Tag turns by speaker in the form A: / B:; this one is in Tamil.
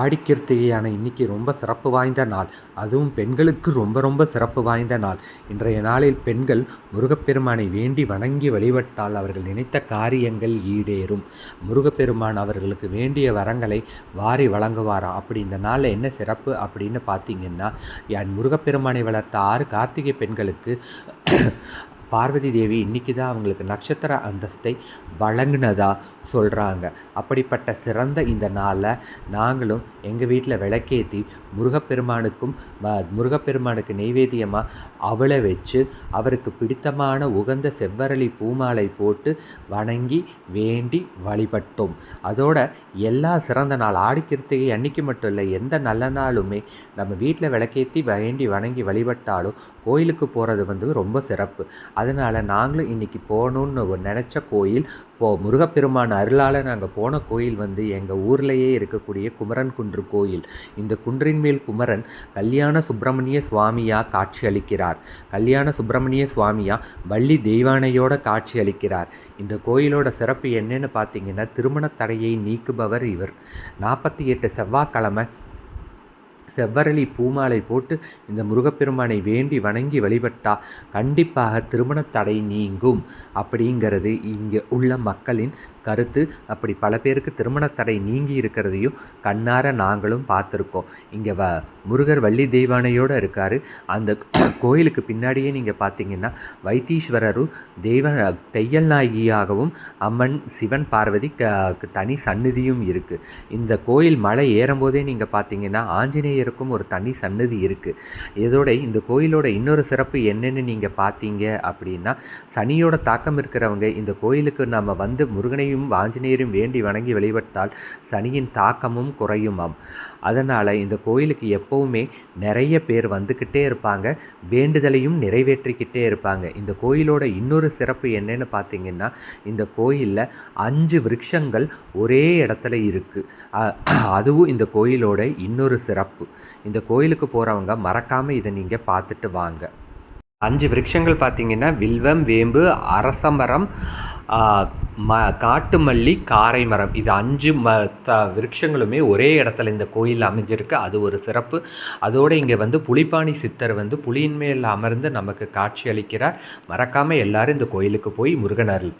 A: ஆடிக்கிருத்திகையான இன்னைக்கு ரொம்ப சிறப்பு வாய்ந்த நாள். அதுவும் பெண்களுக்கு ரொம்ப ரொம்ப சிறப்பு வாய்ந்த நாள். இன்றைய நாளில் பெண்கள் முருகப்பெருமானை வேண்டி வணங்கி வழிபட்டால் அவர்கள் நினைத்த காரியங்கள் ஈடேறும். முருகப்பெருமான் அவர்களுக்கு வேண்டிய வரங்களை வாரி வழங்குவாராம் அப்படி இந்த நாளில் என்ன சிறப்பு அப்படின்னு பார்த்தீங்கன்னா என் முருகப்பெருமானை வளர்த்த ஆறு கார்த்திகை பெண்களுக்கு பார்வதி தேவி இன்றைக்கி தான் அவங்களுக்கு நட்சத்திர அந்தஸ்தை வழங்கினதா? சொல்கிறாங்க அப்படிப்பட்ட சிறந்த இந்த நாளில் நாங்களும் எங்கள் வீட்டில் விளக்கேற்றி முருகப்பெருமானுக்கும் முருகப்பெருமானுக்கு நெய்வேத்தியமாக அவளை வச்சு அவருக்கு பிடித்தமான உகந்த செவ்வரளி பூமாலை போட்டு வணங்கி வேண்டி வழிபட்டோம். அதோட எல்லா சிறந்த நாள் ஆடிக்கிருத்திகை அன்னைக்கு மட்டும் இல்லை எந்த நல்ல நாளுமே நம்ம வீட்டில் விளக்கேற்றி வேண்டி வணங்கி வழிபட்டாலும் கோயிலுக்கு போகிறது வந்து ரொம்ப சிறப்பு. அதனால் நாங்களும் இன்றைக்கி போகணுன்னு நினச்ச கோயில் இப்போது முருகப்பெருமான் அருளால் நாங்கள் போன கோயில் வந்து எங்கள் ஊர்லேயே இருக்கக்கூடிய குமரன் குன்று கோயில். இந்த குன்றின் மேல் குமரன் கல்யாண சுப்பிரமணிய சுவாமியாக காட்சி அளிக்கிறார். கல்யாண சுப்பிரமணிய சுவாமியாக வள்ளி தெய்வானையோட காட்சி அளிக்கிறார். இந்த கோயிலோட சிறப்பு என்னன்னு பார்த்தீங்கன்னா திருமண தடையை நீக்குபவர் இவர். நாற்பத்தி எட்டு செவ்வாய்க்கிழமை செவ்வரளி பூமாலை போட்டு இந்த முருகப்பெருமானை வேண்டி வணங்கி வழிபட்டா கண்டிப்பாக திருமணத்தடை நீங்கும். அப்படிங்கிறது இங்கே உள்ள மக்களின் கருத்து. அப்படி பல பேருக்கு திருமண தடை நீங்கி இருக்கிறதையும் கண்ணார நாங்களும் பார்த்துருக்கோம். இங்கே வ முருகர் வள்ளி தெய்வானையோடு இருக்கார். அந்த கோயிலுக்கு பின்னாடியே நீங்கள் பார்த்தீங்கன்னா வைத்தீஸ்வரரும் தெய்வ தையல் நாயகியாகவும் அம்மன் சிவன் பார்வதி க தனி சந்நிதியும் இருக்குது இந்த கோயில் மலை ஏறும்போதே நீங்கள் பார்த்தீங்கன்னா ஆஞ்சநேயருக்கும் ஒரு தனி சன்னதி இருக்குது இதோட இந்த கோயிலோட இன்னொரு சிறப்பு என்னென்னு நீங்கள் பார்த்தீங்க அப்படின்னா சனியோட தாக்கம் இருக்கிறவங்க இந்த கோயிலுக்கு நம்ம வந்து முருகனையும் சனியையும் வேண்டி வணங்கி வழிபட்டால் சனியின் தாக்கமும் குறையுமாம். அதனால் இந்த கோயிலுக்கு எப்போவுமே நிறைய பேர் வந்துக்கிட்டே இருப்பாங்க வேண்டுதலையும் நிறைவேற்றிக்கிட்டே இருப்பாங்க. இந்த கோயிலோட இன்னொரு சிறப்பு என்னென்னு பார்த்தீங்கன்னா இந்த கோயிலில் அஞ்சு விருட்சங்கள் ஒரே இடத்துல இருக்குது அதுவும் இந்த கோயிலோட இன்னொரு சிறப்பு. இந்த கோயிலுக்கு போகிறவங்க மறக்காமல் இதை நீங்கள் பார்த்துட்டு வாங்க. அஞ்சு விருட்சங்கள் பார்த்தீங்கன்னா வில்வம் வேம்பு அரசமரம் ம காட்டு மல்லி காரை மரம் இது அஞ்சு ம த விருட்சங்களுமே ஒரே இடத்துல இந்த கோயில் அமைஞ்சிருக்கு. அது ஒரு சிறப்பு. அதோடு இங்கே வந்து புலிப்பாணி சித்தர் வந்து புலியின் மேல் அமர்ந்து நமக்கு காட்சி அளிக்கிறார். மறக்காமல் எல்லோரும் இந்த கோயிலுக்கு போய் முருகன் அருள்